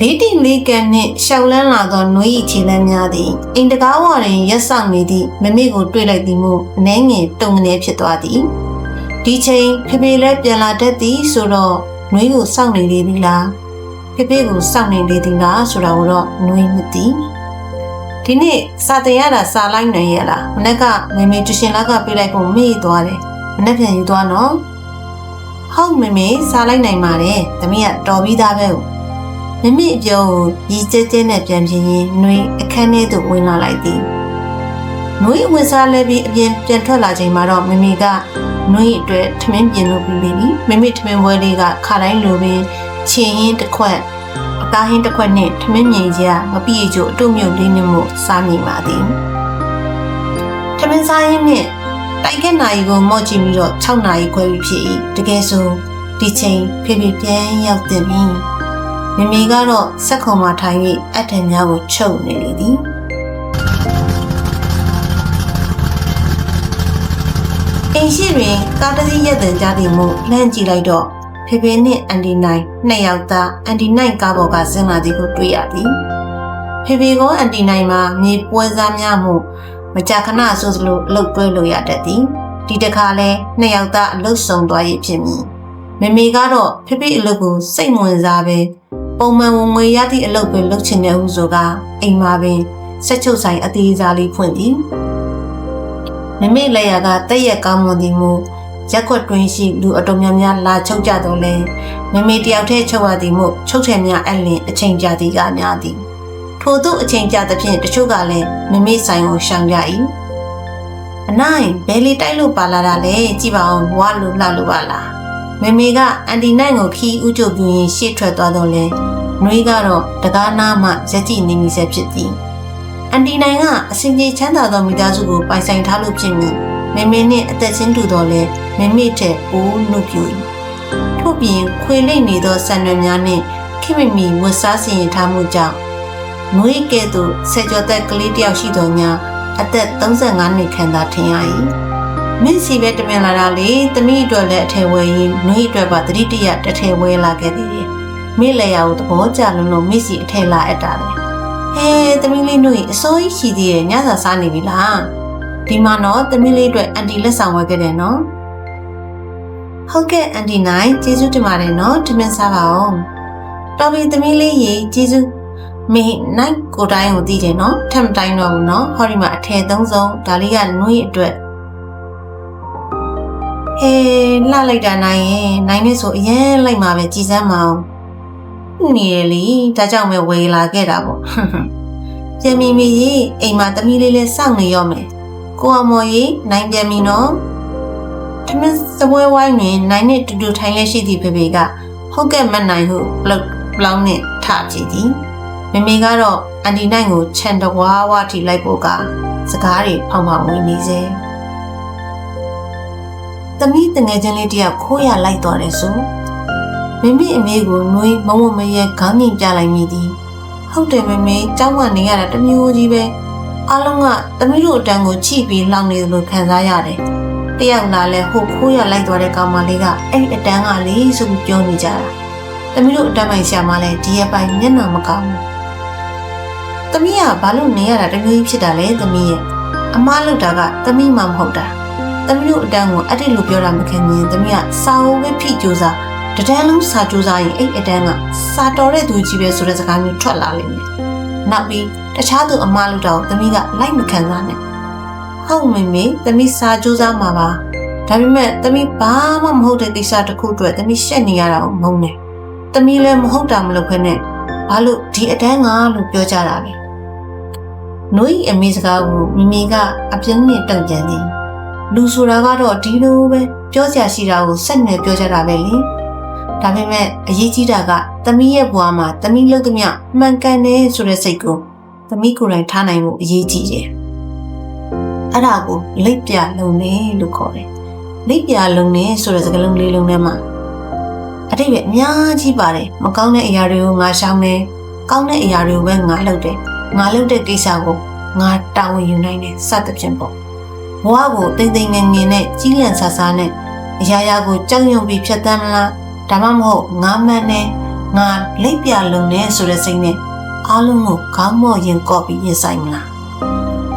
လေးတိလေးကန်နှင့်ရှောက်လန်းလာသောနှွေး၏ခြေလမ်းများသည်အိမ်တကားဝတွင်ရက်ဆောင်နေသည့်မမေကိုတွေ့လိုက်သည်မို့အနှဲငယ်တုံငယ်ဖြစ်သွားသည်ဒီချိန်ဖေဖေလည်းပြန်လာတတ်သည်ဆိုတော့နှွေးကိုစောင့်နေလေသည်လားဖေဖေကိုစောင့်နေလေသည်လားဆိုတာကိုတော့နှွေးမသိဒီနေ့စာတင်ရတာစာလိုက်နိုင်ရလားမနေ့ကမေမေတူရှင်လာကပြေးလိုက်ဖို့မေ့သွားတယ်မနေ့ပြန်ယူသွားနော်ဟုတ်မေမေစာလိုက်နိုင်ပါတယ်သမီးကတော်ပြီးသားပဲ မမေအပြောကိုရီကျဲကျဲနဲ့ပြန်ပြင်းရင်နှွေးအခန်းထဲသို့ဝင်လာလိုက်သည်နှွေးဝင်စားလဲပြီးအပြင်ပြန်ထွက်လာချိန်မှာတော့မမေကနှွေးအတွက်ထမင်းပြင်လို့ပြီးပြီမမေထမင်းပွဲလေးကခါတိုင်းလိုပင်ချင်ရင်တစ်ခွက်အသားဟင်းတစ်ခွက်နဲ့ထမင်းမြင်ကြီးကမပြည့်ကျို့အတုမြုပ်လေးနဲ့မို့စားမိပါသည်ထမင်းစားရင်းနဲ့တိုက်ခက်နာရီကိုမော့ကြည့်ပြီးတော့6နာရီခွဲပြီးဖြစ်၏တကယ်ဆိုဒီချိန်ဖေဖေပြန်ရောက်တင်ပြီ မမေကတော့စက်ခုံမှာထိုင်၍အထင်များကိုချုပ်နေလေသည်အိမ်ရှိတွင်ကားတစ်စီးရက်တန်ကြသည်မို့လှမ်းကြည့်လိုက်တော့ဖေဖေနှင့်အန်ဒီနိုင်နှစ်ယောက်သားအန်ဒီနိုင်ကားပေါ်ကဆင်းလာသည်ကိုတွေ့ရသည်ဖေဖေကအန်ဒီနိုင်မှာမြေပွဲစားများမှုမကြာခဏဆိုသလိုအလုပ်တွဲလို့ရတတ်သည်ဒီတစ်ခါလဲနှစ်ယောက်သားအလုပ်ဆောင်သွားရဖြစ်မည်မမေကတော့ဖေဖေအလုပ်ကိုစိတ်ဝင်စားပဲ ပုံမှန်ဝင်ငွေရသည့်အလုပ်ပဲလုပ်ချင်တဲ့ဟုဆိုကအိမ်မှာပင်စက်ချုပ်ဆိုင်အသေးစားလေးဖွင့်သည်မမေလည်းရကတက်ရက်ကောင်းမွန်သည်မူရက်ခွက်တွင်ရှိလူအတော်များများလာချုပ်ကြတော့လဲမမေတယောက်တည်းချုပ်ရသည်မို့ချုပ်ထည်များအလင်အချိန်ကြာသည်ကများသည်ထို့သို့အချိန်ကြာသဖြင့်တချို့ကလည်းမမေဆိုင်ကိုရှောင်ကြ၏အနိုင်ဘယ်လေးတိုက်လို့ပါလာတာလဲကြည့်ပါအောင်ဘွားလို့လှလို့ပါလား မမေကအန်တီနိုင်ကိုခီးဥကြုပ်ပြင်းရှေ့ထွက်သွားတော့လဲနှွေးကတော့တကားနာမှရက်ကြည့်နေမိဆက်ဖြစ်သည်အန်တီနိုင်ကအစင်ကြီးချမ်းသာသောမိသားစုကိုပိုင်ဆိုင်ထားလို့ဖြစ်မည်မမေနှင့်အသက်ချင်းတူတော့လဲမမေထက်ပိုးနှုတ်ပြူ၏ထို့ပြင်ခွေလိမ့်နေသောဆန်ရွက်များနှင့်ခိမမီဝတ်စားစီရင်ထားမှုကြောင့်ငွေကဲ့သို့ဆယ်ကျော်သက်ကလေးတစ်ယောက်ရှိတော်ညာအသက်35နှစ်ခန့်သာထင်ရ၏ မင်းစီပဲတမင်လာတာလေတမိအတွက်လည်းအထည်ဝယ်ရင်နှွေးအတွက်ပါတတိတရတထည်ဝယ်လာခဲ့သေးတယ်မိလေယာကိုသဘောကျလုံးလုံးမိစီအထည်လာအပ်တာလေဟဲတမီးလေးနှွေးအစိုးရရှိသေးရဲ့ညစာစားနေပြီလားဒီမှာတော့တမီးလေးအတွက်အန်တီလက်ဆောင်ဝယ်ခဲ့တယ်နော်ဟုတ်ကဲ့အန်တီနိုင်ကျေးဇူးတင်ပါတယ်နော်တမင်စားပါအောင်တော်ပြီတမီးလေးရေကျေးဇူးမေနိုင်ကိုတိုင်းကိုသိတယ်နော်ထပ်မတိုင်းတော့ဘူးနော်ဟောဒီမှာအထည်သုံးစုံဒါလေးကနှွေးအတွက် ဟေးလှလိုက်တာနိုင်ရင်နိုင်နေဆိုအရင်လိုက်မှာပဲကြည်စမ်းမအောင်နေရလေဒါကြောင့်ပဲဝယ်လာခဲ့တာပေါ့ပြန်မီမီရေအိမ်မှာတမီးလေးလေးစောင့်နေရောမယ်ကိုအမော်ရေနိုင်ပြန်ပြီနော်ထမင်းစပွဲဝိုင်းတွင်နိုင်နဲ့တူတူထိုင်လက်ရှိသည့်ဖေဖေကဟုတ်ကဲ့မနိုင်ဟုပလုတ်ပလောင်းနဲ့ထကြည့်သည်မမေကတော့အန်တီနိုင်ကိုခြံတဝါဝါထိလိုက်ဖို့ကစကားတွေဖောင်ဖောင်ဝင်နေစေ သမီးတငယ်ချင်းလေးတယောက်ခိုးရလိုက်သွားတယ်ဆိုမမေအမေကိုနှွေးမဝမရဲခေါင်းငိပြလိုက်မိသည်ဟုတ်တယ်မမေကြောက်ကနေရတာတမျိုးကြီးပဲအားလုံးကသမီးတို့အတန်းကိုချိပြီးလောင်နေတယ်လို့ခံစားရတယ်တယောက်လာလဲဟိုခိုးရလိုက်သွားတဲ့ကောင်မလေးကအဲ့ဒီအတန်းကလေဆိုပြီးပြောနေကြတာသမီးတို့အတန်းပိုင်ရှာမလဲဒီရပိုင်မျက်နှာမကောင်းဘူးသမီးကဘာလို့နေရတာတမျိုးကြီးဖြစ်တာလဲသမီးရဲ့အမားလောက်တာကသမီးမှမဟုတ်တာ သမီးတို့အတန်းကိုအဲ့ဒီလိုပြောတာမခင်ရင်သမီးကစာအုပ်ပဲဖိကြိုးစားတဒန်းလုံးစာကြိုးစားရင်အဲ့အတန်းကစာတော်တဲ့သူကြီးပဲဆိုတဲ့စကားမျိုးထွက်လာလိမ့်မယ်နောက်ပြီးတခြားသူအမားလောက်တာကိုသမီးကလိုက်မခံစားနဲ့ဟုတ်မေမေသမီးစာကြိုးစားမှာပါဒါပေမဲ့သမီးဘာမှမဟုတ်တဲ့ကိစ္စတစ်ခုအတွက်သမီးရှက်နေရတာကိုမုန်းတယ်သမီးလည်းမဟုတ်တာမလုပ်ခဲနဲ့ဘာလို့ဒီအတန်းကလို့ပြောကြတာလဲနှွေးအမေစကားကိုမိမိကအပြင်းနဲ့တုံ့ပြန်သည် လူဆိုတာကတော့ဒီလိုပဲပြောစရာရှိတာကိုစက်နဲ့ပြောကြတာပဲလေဒါပေမဲ့အရေးကြီးတာကသမီးရဲ့ဘဝမှာသမီးလုပ်သမျှမှန်ကန်တယ်ဆိုတဲ့စိတ်ကိုသမီးကိုယ်တိုင်ထားနိုင်မှုအရေးကြီးတယ်အဲ့ဒါကိုလိပ်ပြလုံနေလို့ခေါ်တယ်လိပ်ပြလုံနေဆိုတဲ့စကားလုံးလေးလုံးထဲမှာအတိတ်ပဲအများကြီးပါတယ်မကောင်းတဲ့အရာတွေကိုငါရှောင်တယ်ကောင်းတဲ့အရာတွေကိုပဲငါလုပ်တယ်ငါလုပ်တဲ့ကိစ္စကိုငါတာဝန်ယူနိုင်တယ်စသဖြင့်ပေါ့ ဘဝကိုတိမ်တိမ်ငင်ငင်နဲ့ကြီးလန့်ဆာဆာနဲ့အရာရာကိုကြောက်ရွံ့ပြီးဖြတ်သန်းမလားဒါမှမဟုတ်ငါမှန်တယ်ငငါလိပ်ပြလုံနေဆိုတဲ့စိတ်နဲ့အားလုံးကိုခေါင်းမော့ရင်ကော့ပြီးရင်ဆိုင်မလား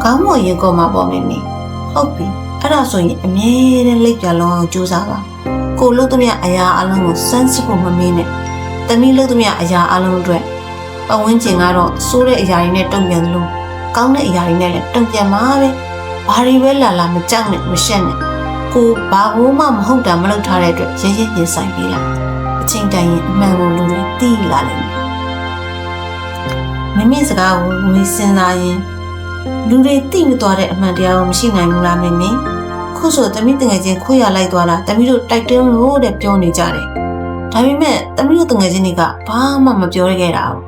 ခေါင်းမော့ရင်ကော့မှာပေါ့မေမေဟုတ်ပြီအဲ့ဒါဆိုရင်အမြဲတမ်းလိပ်ပြလုံအောင်ကြိုးစားပါကိုလို့သမျှအရာအလုံးကိုစမ်းစစ်ဖို့မမင်းနဲ့တမီးလို့သမျှအရာအလုံးအတွက်ပဝန်းကျင်ကတော့စိုးတဲ့အရာတွေနဲ့တုံ့ပြန်တယ်လို့ကောင်းတဲ့အရာတွေနဲ့လည်းတုံ့ပြန်မှာပဲ ဘာတွေပဲလာလာမကြောက်နဲ့မရှက်နဲ့ကိုဘာဘူးမှမဟုတ်တာမလုပ်ထားတဲ့အတွက်ရဲရဲရင်ဆိုင်ပေးလိုက်အချိန်တိုင်းရင်အမှန်ကိုလူတွေသိလာလိမ့်မယ်မိမိစကားကိုငွေစင်စားရင်လူတွေသိမသွားတဲ့အမှန်တရားကိုမရှိနိုင်ဘူးလားမင်းမင်းခုဆိုတမိတငယ်ချင်းခွေရလိုက်သွားတာတမိတို့တိုက်တွန်းလို့တဲ့ပြောနေကြတယ်ဒါပေမဲ့တမိတို့တငယ်ချင်းတွေကဘာမှမပြောရခဲ့တာဘူး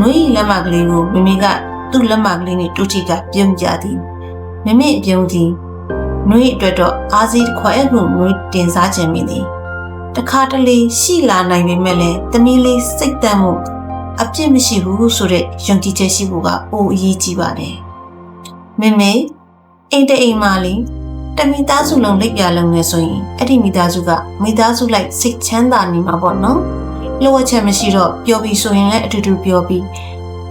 နွေးလက်မကလေးကိုမိမိကသူ့လက်မကလေးနဲ့တူချီကပြုံးကြသည် မိမိအပြုံးသည်နွေးအတွက်တော့အားစီးခွဲမှုနွေးတင်စားခြင်းမိသည်တခါတလေရှိလာနိုင်ပေမဲ့လည်းတမီးလေးစိတ်တမ်းမှုအပြစ်မရှိဘူးဆိုတဲ့ယုံကြည်ချက်ရှိဖို့ကအိုအရေးကြီးပါတယ်မေမေအိမ်တအိမ်မာလေးတမိသားစုလုံးလက်ပြလုံးနေဆိုရင်အဲ့ဒီမိသားစုကမိသားစုလိုက်စိတ်ချမ်းသာနေမှာပေါ့နော်လိုအပ်ချက်မရှိတော့ပျော်ပြီးဆိုရင်လည်းအတူတူပျော်ပြီး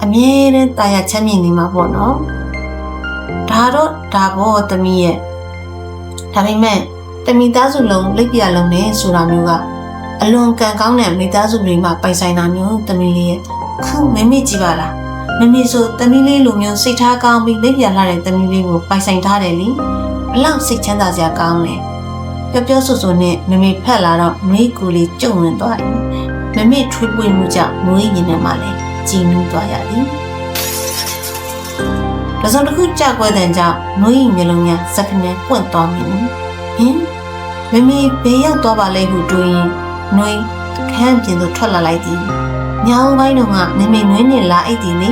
အမြဲတမ်းတာယာချမ်းမြေ့နေမှာပေါ့နော် ဒါတော့ဒါဘောသမီးရဲ့ဒါပေမဲ့တမိသားစုလုံးလက်ပြလုံးနေဆိုတာမျိုးကအလွန်ကံကောင်းတဲ့မိသားစုတွေမှာပိုင်ဆိုင်တာမျိုးသမီးလေးရဲ့ခုမမေ့ကြည့်ပါလားမမေဆိုသမီးလေးလိုမျိုးစိတ်ထားကောင်းပြီးလက်ပြလာတဲ့သမီးလေးကိုပိုင်ဆိုင်ထားတယ်လीဘလောက်စိတ်ချမ်းသာစရာကောင်းလဲပျော်ပျော်ဆူဆူနဲ့မမေဖက်လာတော့မွေးကူလေးကျုံဝင်သွားတယ်မမေထွေးပွေမှုကြောင့်မွေးရင်ထဲမှာလည်းကြည်နူးသွားရသည် တစုံတစ်ခုကြောက်ွယ်တဲ့ကြောင့်မွေးရင်မျိုးလုံးများစက်ကနေပွင့်သွားမိဟင်မမေဘေးရောက်သွားပါလေဟုတွေးရင်နွေးခန်းပြင်သို့ထွက်လာလိုက်သည်ညောင်ပိုင်းတော့ကမမေနွေးနေလာအိတ်သည်လေ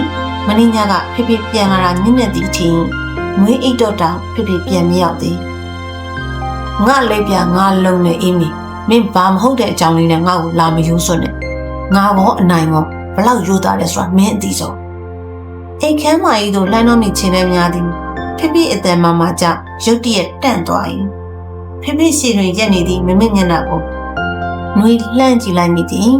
မင်းညကဖေဖေပြန်လာတာညနေသည့်အချိန်ငွေအိတ်တော့တောင်ဖေဖေပြန်မရောက်သေးငါလိပ်ပြငါလုံနေအင်းမီမင်းဘာမဟုတ်တဲ့အကြောင်းလေးနဲ့ငါ့ကိုလာမယူစွနဲ့ငါဘောအနိုင်ဘောဘလောက်ယူတာလဲဆိုတာမင်းအသိဆုံး အိတ်ခမ်းမကြီးတို့လှမ်းတော့မိချင်းနဲ့များသည်ဖေဖေအတန်မမကြောင့်ရုတ်တရက်တန့်သွား၏ဖေဖေစီတွင်ရက်နေသည့်မမမျက်နှာကိုနှွေလှမ်းကြည့်လိုက်မိသည်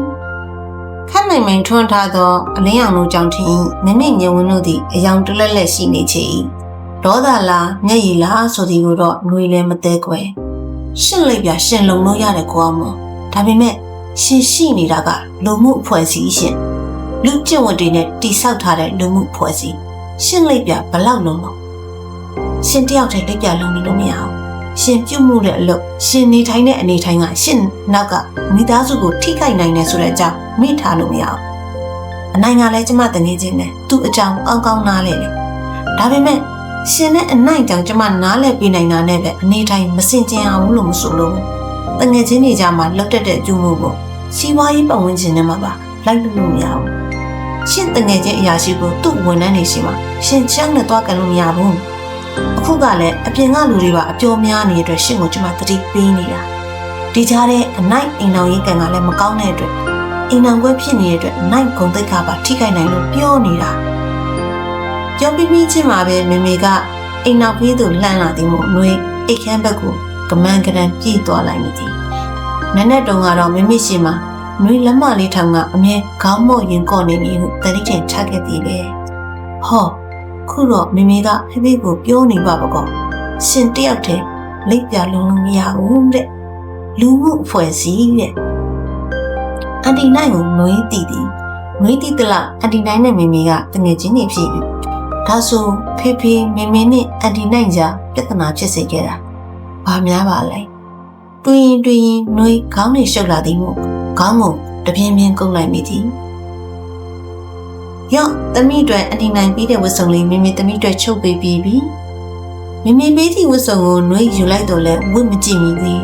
ခက်မိန်မိန်ထွန်းထားသောအလင်းအောင်တို့ကြောင့်ထင်မမေညဝင်းတို့သည်အယောင်တလက်လက်ရှိနေချေ၏ဒေါသလားမျက်ရည်လားဆိုဒီကိုတော့နှွေလည်းမသေးကွယ်ရှင့်လိုက်ပြရှင်လုံလို့ရတယ်ကိုအောင်မဒါပေမဲ့ရှင်ရှိနေတာကလူမှုအဖွဲ့အစည်းရှင် လူကျင့်ဝတ်တွေနဲ့တိဆောက်ထားတဲ့လူမှုအဖွဲ့အစည်းရှင့်လိုက်ပြဘလောက်လုံးလုံးရှင်တယောက်တည်းလက်ပြလုံးနေလို့မရအောင်ရှင်ပြုတ်မှုတဲ့အလုပ်ရှင်နေထိုင်တဲ့အနေထိုင်ကရှင်နောက်ကမိသားစုကိုထိခိုက်နိုင်တယ်ဆိုတဲ့အကြောင်းမိထားလို့မရအောင်အနိုင်ကလည်းကျမတငယ်ချင်းနဲ့သူ့အကြောင်းကောင်းကောင်းနားလဲလေဒါပေမဲ့ရှင်နဲ့အနိုင်ကြောင့်ကျမနားလဲပြနိုင်တာနဲ့ပဲအနေတိုင်းမစင်ကြင်အောင်လို့မဆိုလို့တငယ်ချင်းတွေကြားမှာလောက်တက်တဲ့အကျိုးမှုကိုစီးပွားရေးပတ်ဝန်းကျင်ထဲမှာပါလိုက်လို့မရဘူး ရှင်တငယ်ချင်းအရာရှိကိုသူ့ဝန်ထမ်းတွေရှိမှာရှင်ချမ်းနဲ့တွားကန်လို့မရဘူးအခုကလည်းအပြင်ကလူတွေပါအပျော်များနေတဲ့အတွက်ရှင်ကိုကျမတတိပေးနေတာဒီကြားထဲအနိုင်အိမ်တော်ရေးကန်ကလည်းမကောင်းတဲ့အတွက်အိမ်တော်ခွဲဖြစ်နေတဲ့အတွက်နိုင်ဂုံတိတ်ကပါထိခိုက်နိုင်လို့ပြောနေတာကြောပြပြချင်းမှာပဲမေမေကအိမ်နောက်ပြေးသူလှမ်းလာသည်မို့နှွေအိတ်ခမ်းဘက်ကိုကမန်းကရန်ပြေးသွားလိုက်မိသည်နက်နက်တုန်းကတော့မေမေရှိမှာ နှွေလက်မလေးထောင်ကအမြဲခေါင်းမော့ရင်ကော့နေနေဟုတတိတင်ချခဲ့သည်လေဟောခုတော့မေမေကဖေဖေကိုပြောနေပါပကောရှင်တယောက်တည်းလိပ်ပြလုံးလုံးမရဘူးတဲ့လူမှုအဖွဲ့စည်းတဲ့အန်တီနိုင်ကိုနှွေးတည်သည်နှွေးတည်တလားအန်တီနိုင်နဲ့မေမေကတငယ်ချင်းနေဖြစ်ဒါဆိုဖေဖေမေမေနဲ့အန်တီနိုင်ကြားပြဿနာဖြစ်စေခဲ့တာဘာများပါလဲတွင်တွင်နှွေးခေါင်းနဲ့ရှုပ်လာသည်မို့ ခေါင်းကိုတပြင်းပြင်းကုပ်လိုက်မိသည်ယော့တမိအတွက်အန်တီနိုင်ပြီးတဲ့ဝတ်စုံလေးမေမေတမိအတွက်ချုပ်ပေးပြီးပြီမေမေပေးသည့်ဝတ်စုံကိုနှွေးယူလိုက်တော့လဲဝတ်မကြည့်မိသည်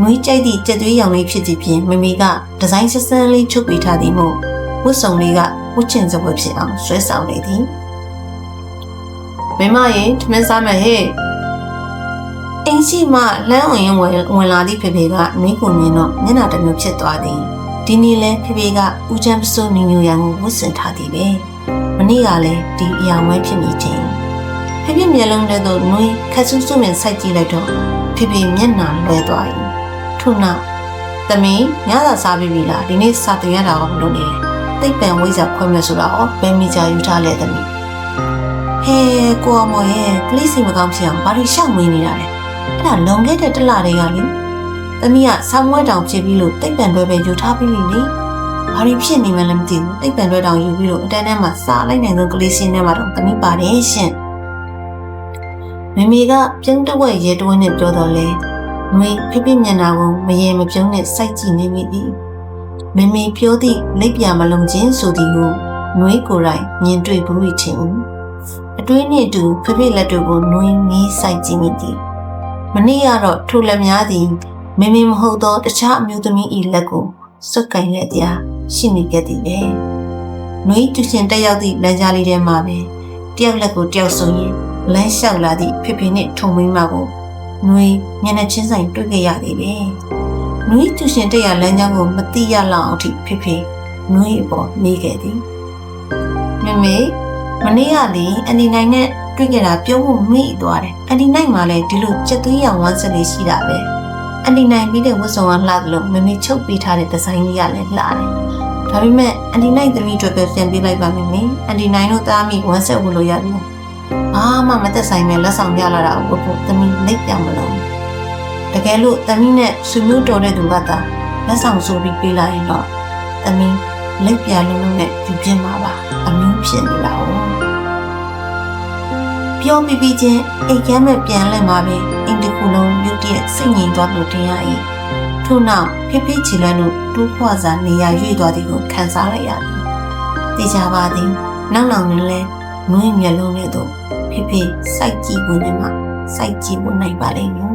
နှွေးကြိုက်သည့်ကြက်သွေးရောင်လေးဖြစ်သည်ဖြင့်မေမေကဒီဇိုင်းဆဆန်းလေးချုပ်ပေးထားသည်မို့ဝတ်စုံလေးကဝတ်ချင်စပွဲဖြစ်အောင်ဆွဲဆောင်နေသည်မိမရင်ထမင်းစားမယ်ဟဲ့ အင်းရှိမှလမ်းဝင်ဝင်ဝင်လာသည့်ဖေဖေကမင်းကိုမြင်တော့မျက်နှာတစ်မျိုးဖြစ်သွားသည်ဒီနေ့လဲဖေဖေကဦးချမ်းပစိုးနူညူရန်ကိုဝတ်ဆင်ထားသည်ပဲမနေ့ကလည်းဒီအရာဝဲဖြစ်နေခြင်းဖေဖေမျက်လုံးထဲသို့နှွေးခက်ဆူးဆူမြင်စိုက်ကြည့်လိုက်တော့ဖေဖေမျက်နှာလွဲသွား၏ထို့နောက်တသမီးညသာစားပြီးပြီလားဒီနေ့စာတင်ရတာကဘလို့နေလဲသိပ်ပံဝိဇ္ဇာခွဲမယ်ဆိုတာရောဘယ်မိကြယူထားလဲသမီးဟဲကိုအမော်ရဲ့ကလေးစီမကောင်းဖြစ်အောင်ဘာလို့ရှောက်မင်းနေတာလဲ အဲ့ဒါလွန်ခဲ့တဲ့တစ်လတည်းကလေသမီးကဆောင်းဝဲတောင်ဖြစ်ပြီးလို့သိပ်ပံတွဲပဲယူထားပြီးပြီလေဘာလို့ဖြစ်နေမှလည်းမသိဘူးသိပ်ပံတွဲတောင်ယူပြီးလို့အတန်းထဲမှာစားလိုက်နိုင်ဆုံးကလေးစီနဲ့မှတော့သမီးပါတယ်ရှင်မမေကပြုံးတဝက်ရဲတွင်းနဲ့ပြောတော့လဲငွေဖိဖိမျက်နှာကိုမရေမပြုံးနဲ့စိုက်ကြည့်နေမိသည်မမေပြောသည့်လက်ပြမလုံးခြင်းဆိုသည်ကိုနှွေးကိုယ်တိုင်မြင်တွေ့ဘူး၏ထင်၏အတွင်းနှင့်အတူဖိဖိလက်တို့ကိုနှွေးမီးစိုက်ကြည့်မိသည် မနေ့ကတော့ထိုလက်များသည်မမေမဟုတ်သောတခြားအမျိုးသမီး၏လက်ကိုစွတ်ကင်လက်တရားရှိနေခဲ့သည်လေနှွေးတူရှင်တက်ရောက်သည့်လမ်းကြားလေးထဲမှာပဲတယောက်လက်ကိုတယောက်ဆိုရင်လမ်းလျှောက်လာသည့်ဖိဖိနှင့်ထုံမင်းမကိုနှွေးမျက်နှာချင်းဆိုင်တွေ့ခဲ့ရသည်လေ။နှွေးကျူရှင်တက်ရလမ်းကြောင်းကိုမတိရလောက်အောင်ထိဖိဖိနှွေးအပေါ်နေခဲ့သည်။မမေမနေ့ကလေအန်ဒီနိုင်နဲ့ တွေ့ခဲ့တာပြုံးဖို့မိသွားတယ်။အန်ဒီနိုင်မှလည်းဒီလိုချက်သွေးရောင်ဝမ်းစလေးရှိတာပဲ။အန်ဒီနိုင်ပြီးတဲ့ဝတ်စုံကလှတယ်လို့မမေချုပ်ပေးထားတဲ့ဒီဇိုင်းလေးကလည်းလှတယ်။ဒါပေမဲ့အန်ဒီနိုင်သမီးတွေပဲပြန်ပေးလိုက်ပါမယ်မေ။အန်ဒီနိုင်တို့သားမိဝမ်းဆက်ဝတ်လို့ရတယ်။ဘာမှမသက်ဆိုင်ပဲလက်ဆောင်ပြလာတာကိုဘုသမီးလက်ပြောင်မလို့တကယ်လို့သမီးနဲ့ဆွေမျိုးတော်တဲ့သူကသာလက်ဆောင်ဆိုပြီးပေးလာရင်တော့သမီးလက်ပြလုံးလုံးနဲ့ယူပြမှာပါအမျိုးဖြစ်နေတာ哦 ပြောပြီးပြီးချင်းအိတ်ကမ်းမဲ့ပြန်လဲမှာပဲအင်တကူလုံးမြုပ်တည့်စိတ်ငြိမ်သွားလို့တင်ရ၏ထို့နောက်ဖိဖိချီလန်းတို့တိုးခွာစာနေရာရွေ့သွားသည်ကိုခံစားလိုက်ရသည်သိကြပါသည်နောက်နောက်နဲ့လဲငွေမျက်လုံးနဲ့တော့ဖိဖိစိုက်ကြည့်ဝင်နေမှာစိုက်ကြည့်ဝင်နိုင်ပါလိမ့်မယ်